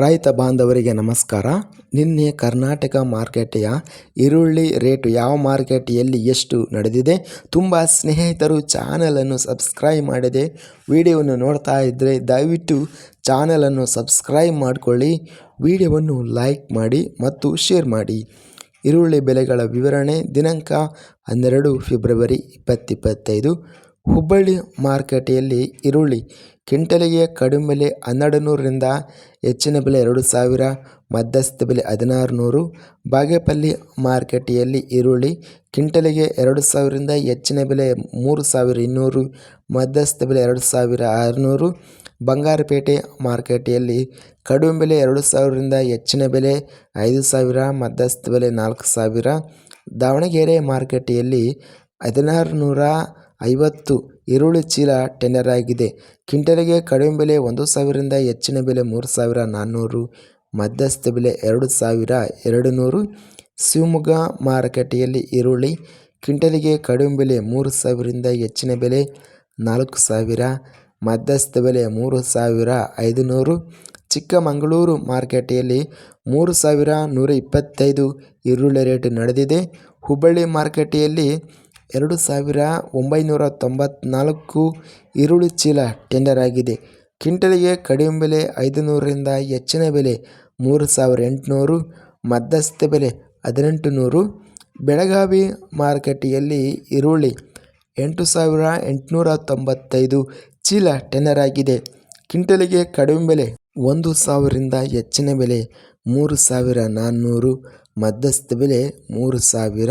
ರೈತ ಬಾಂಧವರಿಗೆ ನಮಸ್ಕಾರ. ನಿನ್ನೆ ಕರ್ನಾಟಕ ಮಾರ್ಕೆಟೆಯ ಈರುಳ್ಳಿ ರೇಟು ಯಾವ ಮಾರ್ಕೆಟೆಯಲ್ಲಿ ಎಷ್ಟು ನಡೆದಿದೆ ತುಂಬ ಸ್ನೇಹಿತರು ಚಾನಲನ್ನು ಸಬ್ಸ್ಕ್ರೈಬ್ ಮಾಡಿದೆ ವಿಡಿಯೋವನ್ನು ನೋಡ್ತಾ ಇದ್ದರೆ ದಯವಿಟ್ಟು ಚಾನಲನ್ನು ಸಬ್ಸ್ಕ್ರೈಬ್ ಮಾಡಿಕೊಳ್ಳಿ, ವಿಡಿಯೋವನ್ನು ಲೈಕ್ ಮಾಡಿ ಮತ್ತು ಶೇರ್ ಮಾಡಿ. ಈರುಳ್ಳಿ ಬೆಲೆಗಳ ವಿವರಣೆ ದಿನಾಂಕ ಹನ್ನೆರಡು ಫೆಬ್ರವರಿ ಇಪ್ಪತ್ತಿಪ್ಪತ್ತೈದು ಹುಬ್ಬಳ್ಳಿ ಮಾರುಕಟ್ಟೆಯಲ್ಲಿ ಈರುಳ್ಳಿ ಕ್ವಿಂಟಲಿಗೆ ಕಡಿಮೆ ಬೆಲೆ ಹನ್ನೆರಡು ನೂರರಿಂದ ಹೆಚ್ಚಿನ ಬೆಲೆ ಎರಡು ಸಾವಿರ, ಮಧ್ಯಸ್ಥ ಬೆಲೆ ಹದಿನಾರು ನೂರು ಬಾಗೇಪಲ್ಲಿ ಮಾರ್ಕೆಟಿಯಲ್ಲಿ ಈರುಳ್ಳಿ ಕಿಂಟಲಿಗೆ ಎರಡು ಸಾವಿರದಿಂದ ಹೆಚ್ಚಿನ ಬೆಲೆ ಮೂರು ಸಾವಿರ ಇನ್ನೂರು, ಮಧ್ಯಸ್ಥ ಬೆಲೆ ಎರಡು ಸಾವಿರ ಆರುನೂರು. ಬಂಗಾರಪೇಟೆ ಮಾರ್ಕೆಟಿಯಲ್ಲಿ ಕಡಿಮೆ ಬೆಲೆ ಎರಡು ಸಾವಿರದಿಂದ ಹೆಚ್ಚಿನ ಬೆಲೆ ಐದು ಸಾವಿರ, ಮಧ್ಯಸ್ಥ ಬೆಲೆ ನಾಲ್ಕು ಸಾವಿರ. ದಾವಣಗೆರೆ ಮಾರ್ಕೆಟಿಯಲ್ಲಿ ಹದಿನಾರು ನೂರ ಐವತ್ತು ಈರುಳ್ಳಿ ಚೀಲ ಟೆಂಡರ್ ಆಗಿದೆ. ಕ್ವಿಂಟಲ್ಗೆ ಕಡಿಮೆ ಬೆಲೆ ಒಂದು ಸಾವಿರದಿಂದ ಹೆಚ್ಚಿನ ಬೆಲೆ ಮೂರು ಸಾವಿರ ನಾನ್ನೂರು, ಮಧ್ಯಸ್ಥ ಬೆಲೆ ಎರಡು ಸಾವಿರ ಎರಡು ನೂರು ಶಿವಮೊಗ್ಗ ಮಾರುಕಟ್ಟೆಯಲ್ಲಿ ಈರುಳ್ಳಿ ಕ್ವಿಂಟಲ್ಗೆ ಕಡಿಮೆ ಬೆಲೆ ಮೂರು ಸಾವಿರದಿಂದ ಹೆಚ್ಚಿನ ಬೆಲೆ ನಾಲ್ಕು ಸಾವಿರ, ಮಧ್ಯಸ್ಥ ಬೆಲೆ ಮೂರು ಸಾವಿರ ಐದು ನೂರು ಚಿಕ್ಕಮಗಳೂರು ಮಾರುಕಟ್ಟೆಯಲ್ಲಿ ಮೂರು ಸಾವಿರ ನೂರ ಇಪ್ಪತ್ತೈದು ಈರುಳ್ಳಿ ರೇಟ್ ನಡೆದಿದೆ. ಹುಬ್ಬಳ್ಳಿ ಮಾರುಕಟ್ಟೆಯಲ್ಲಿ ಎರಡು ಸಾವಿರ ಒಂಬೈನೂರ ತೊಂಬತ್ನಾಲ್ಕು ಈರುಳ್ಳಿ ಚೀಲ ಟೆಂಡರ್ ಆಗಿದೆ. ಕ್ವಿಂಟಲಿಗೆ ಕಡಿಮೆ ಬೆಲೆ ಐದು ನೂರರಿಂದ ಹೆಚ್ಚಿನ ಬೆಲೆ ಮೂರು ಸಾವಿರ ಎಂಟುನೂರು ಮಧ್ಯಸ್ಥ ಬೆಲೆ ಹದಿನೆಂಟು ನೂರು ಬೆಳಗಾವಿ ಮಾರುಕಟ್ಟೆಯಲ್ಲಿ ಈರುಳ್ಳಿ ಎಂಟು ಸಾವಿರ ಎಂಟುನೂರ ತೊಂಬತ್ತೈದು ಚೀಲ ಟೆಂಡರ್ ಆಗಿದೆ. ಕ್ವಿಂಟಲಿಗೆ ಕಡಿಮೆ ಬೆಲೆ ಒಂದು ಸಾವಿರದಿಂದ ಹೆಚ್ಚಿನ ಬೆಲೆ ಮೂರು ಸಾವಿರ ನಾನ್ನೂರು ಮಧ್ಯಸ್ಥ ಬೆಲೆ ಮೂರು ಸಾವಿರ.